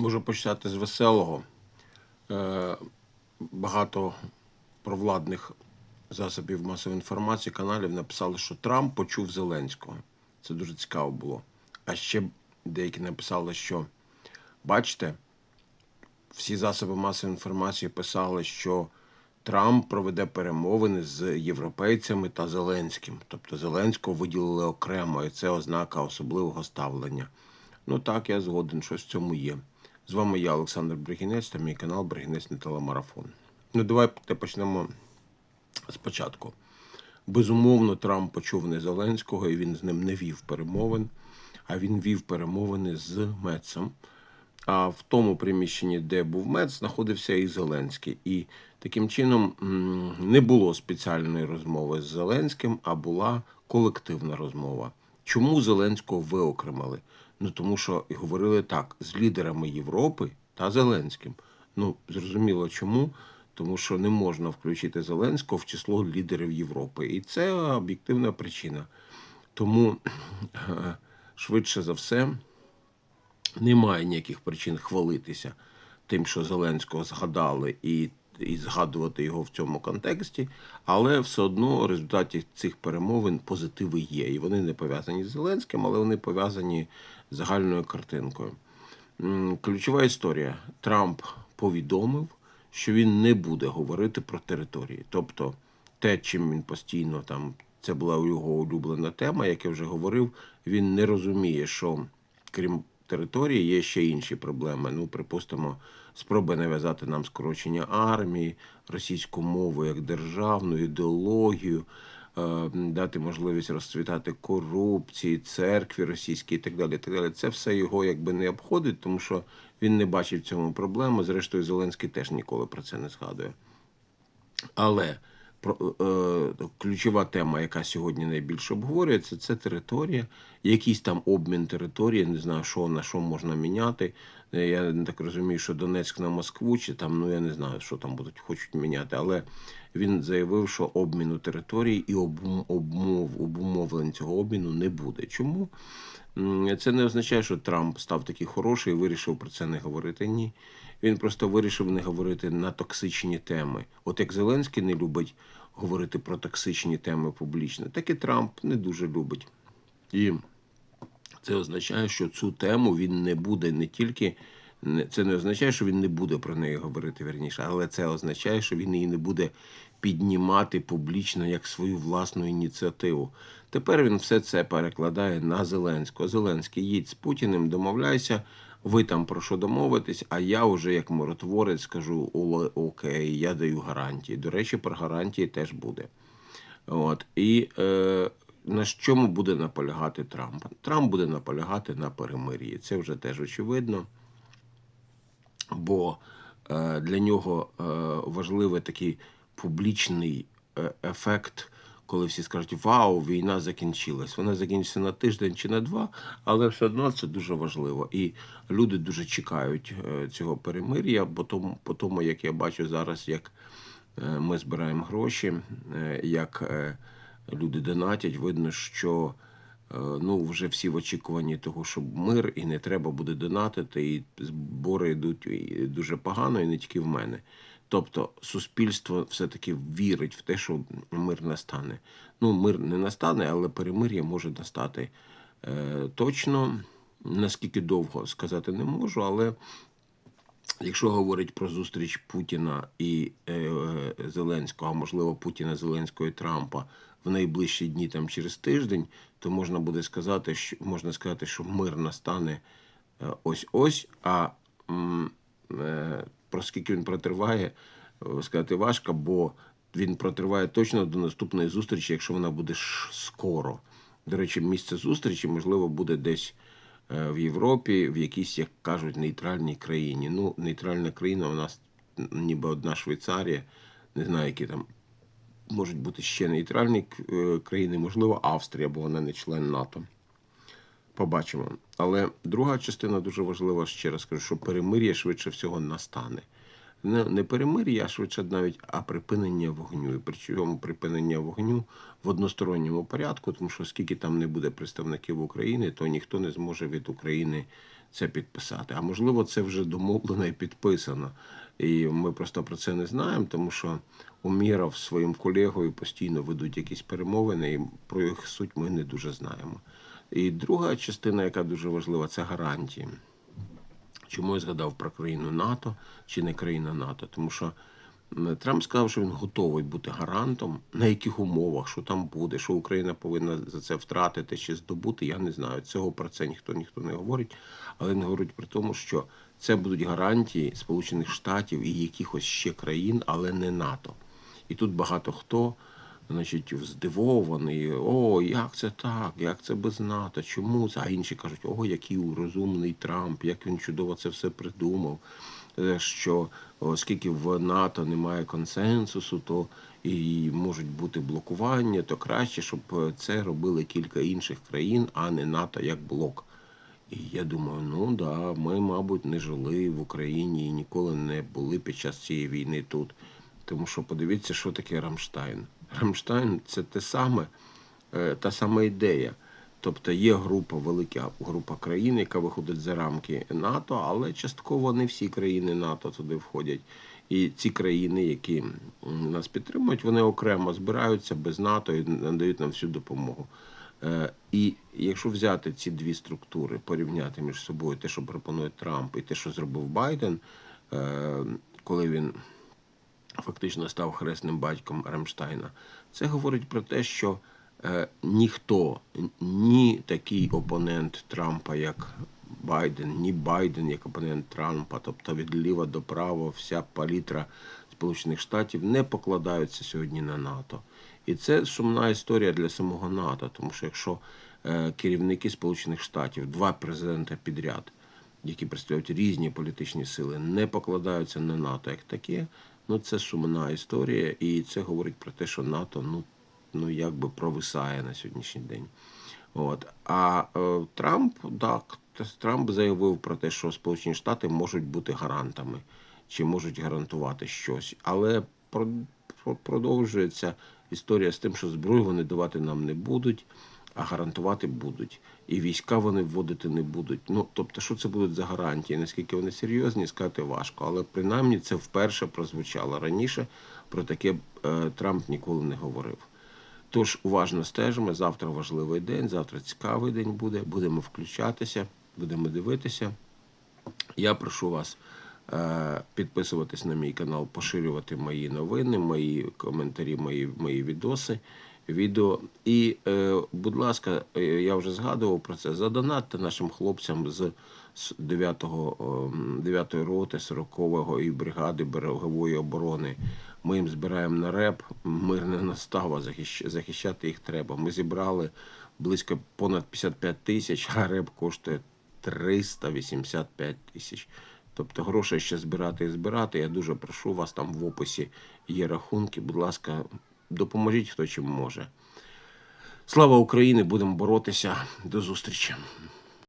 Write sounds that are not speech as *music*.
Можу почати з веселого. Е, Багато провладних засобів масової інформації, каналів написали, що Трамп почув Зеленського. Це дуже цікаво було. А ще деякі написали, що бачите, всі засоби масової інформації писали, що Трамп проведе перемовини з європейцями та Зеленським. Тобто Зеленського виділили окремо, і це ознака особливого ставлення. Ну так, я згоден, що в цьому є. З вами я, Олександр Бригінець, та мій канал Бригінець на телемарафон. Ну, давайте почнемо спочатку. Безумовно, Трамп почув не Зеленського, і він з ним не вів перемовин, а він вів перемовини з Мецом. А в тому приміщенні, де був Мец, знаходився і Зеленський. І таким чином не було спеціальної розмови з Зеленським, а була колективна розмова. Чому Зеленського виокремили? Ну тому що говорили так з лідерами Європи та Зеленським. Ну зрозуміло чому. Тому що не можна включити Зеленського в число лідерів Європи. І це об'єктивна причина. Тому *clears throat* швидше за все немає ніяких причин хвалитися тим, що Зеленського згадали, і, і згадувати його в цьому контексті, але все одно в результаті цих перемовин позитиви є. І вони не пов'язані з Зеленським, але вони пов'язані з загальною картинкою. Ключова історія. Трамп повідомив, що він не буде говорити про території. Тобто, те, чим він постійно там, це була його улюблена тема, як я вже говорив, він не розуміє, що крім території є ще інші проблеми. Ну, припустимо, спроби нав'язати нам скорочення армії, російську мову як державну ідеологію, е, дати можливість розцвітати корупції, церкві російській і так далі. так далі. Це все його якби не обходить, тому що він не бачить в цьому проблеми. Зрештою, Зеленський теж ніколи про це не згадує. Але ключова тема, яка сьогодні найбільше обговорюється, це територія, якийсь там обмін території, не знаю, що на що можна міняти. Е, Я так розумію, що Донецьк на Москву, чи там, ну я не знаю, що там будуть хочуть міняти, але він заявив, що обміну території і обмов, обумовлень цього обміну не буде. Чому? Це не означає, що Трамп став такий хороший і вирішив про це не говорити. Ні. Він просто вирішив не говорити на токсичні теми. От як Зеленський не любить говорити про токсичні теми публічно, так і Трамп не дуже любить. І це означає, що цю тему він не буде не тільки. Це не означає, що він не буде про неї говорити верніше, але це означає, що він її не буде піднімати публічно як свою власну ініціативу. Тепер він все це перекладає на Зеленського. Зеленський їдь з Путіним, домовляйся, ви там про що домовитесь, а я вже як миротворець скажу окей, я даю гарантії. До речі, про гарантії теж буде. От. І е, на чому буде наполягати Трамп? Трамп буде наполягати на перемир'ї. Це вже теж очевидно. Бо е, для нього е, важливий такий публічний е, ефект, коли всі скажуть, вау, війна закінчилась. Вона закінчиться на тиждень чи на два, але все одно це дуже важливо. І люди дуже чекають цього перемир'я, бо тому, по тому, як я бачу зараз, як ми збираємо гроші, як люди донатять, видно, що ну, вже всі в очікуванні того, щоб мир, і не треба буде донатити, і збори йдуть дуже погано, і не тільки в мене. Тобто суспільство все-таки вірить в те, що мир настане. Ну, мир не настане, але перемир'я може настати е, точно. Наскільки довго сказати не можу, але Якщо говорить про зустріч Путіна і е, е, Зеленського, а можливо Путіна, Зеленського і Трампа в найближчі дні там через тиждень, то можна буде сказати, що можна сказати, що мир настане е, ось ось. А е, про скільки він протриває, е, сказати важко, бо він протриває точно до наступної зустрічі, якщо вона буде скоро. До речі, місце зустрічі можливо буде десь в Європі, в якійсь, як кажуть, нейтральній країні. Ну, нейтральна країна у нас ніби одна Швейцарія, не знаю, які там можуть бути ще нейтральні е, країни, можливо, Австрія, бо вона не член НАТО. Побачимо. Але друга частина дуже важлива, ще раз кажу, що перемир'я швидше всього настане. Не, не перемир'я, а швидше навіть, а припинення вогню. І причому припинення вогню в односторонньому порядку, тому що скільки там не буде представників України, то ніхто не зможе від України це підписати. А можливо, це вже домовлено і підписано. І ми просто про це не знаємо, тому що Уміров своїм колегою постійно ведуть якісь перемовини, і про їх суть ми не дуже знаємо. І друга частина, яка дуже важлива, це гарантії. Чому я згадав про країну НАТО чи не країна НАТО? Тому що Трамп сказав, що він готовий бути гарантом, на яких умовах, що там буде, що Україна повинна за це втратити чи здобути. Я не знаю. Цього про це ніхто ніхто не говорить, але він говорить про тому, що це будуть гарантії Сполучених Штатів і якихось ще країн, але не НАТО. І тут багато хто значить, здивований, о, як це так, як це без НАТО, чому це? А інші кажуть, о, який розумний Трамп, як він чудово це все придумав. Е, Що оскільки в НАТО немає консенсусу, то і можуть бути блокування, то краще, щоб це робили кілька інших країн, а не НАТО як блок. І я думаю, ну да, ми, мабуть, не жили в Україні і ніколи не були під час цієї війни тут. Тому що подивіться, що таке Рамштайн. Рамштайн це те саме, е, та сама ідея. Тобто є група, велика група країн, яка виходить за рамки НАТО, але частково не всі країни НАТО туди входять. І ці країни, які нас підтримують, вони окремо збираються без НАТО і надають нам всю допомогу. Е, І якщо взяти ці дві структури, порівняти між собою те, що пропонує Трамп, і те, що зробив Байден, е, коли він фактично став хресним батьком Рамштайна, це говорить про те, що е, ніхто, ні такий опонент Трампа, як Байден, ні Байден як опонент Трампа, тобто від ліва до права, вся палітра Сполучених Штатів не покладаються сьогодні на НАТО. І це сумна історія для самого НАТО, тому що якщо е, керівники Сполучених Штатів, два президента підряд, які представляють різні політичні сили, не покладаються на НАТО як таке, ну це сумна історія, і це говорить про те, що НАТО ну, ну якби провисає на сьогоднішній день. От. А е, Трамп, так, Трамп заявив про те, що Сполучені Штати можуть бути гарантами чи можуть гарантувати щось, але про- про- продовжується історія з тим, що зброю вони давати нам не будуть, а гарантувати будуть. І війська вони вводити не будуть. Ну тобто, що це будуть за гарантії? Наскільки вони серйозні, сказати важко. Але принаймні це вперше прозвучало раніше. Про таке е, Трамп ніколи не говорив. Тож уважно стежимо. Завтра важливий день, завтра цікавий день буде. Будемо включатися, будемо дивитися. Я прошу вас е, підписуватись на мій канал, поширювати мої новини, мої коментарі, мої, мої відоси, відео. І, е, будь ласка, е, я вже згадував про це. Задонатьте нашим хлопцям з з 9-го, ем, 9-ї роти 40-го і бригади берегової оборони. Ми їм збираємо на реп, мирне настава, захищати їх треба. Ми зібрали близько понад 55 тисяч, а реп коштує 385 тисяч. Тобто грошей ще збирати і збирати. Я дуже прошу вас, там в описі є рахунки. Будь ласка, допоможіть хто чим може. Слава Україні! Будемо боротися. До зустрічі!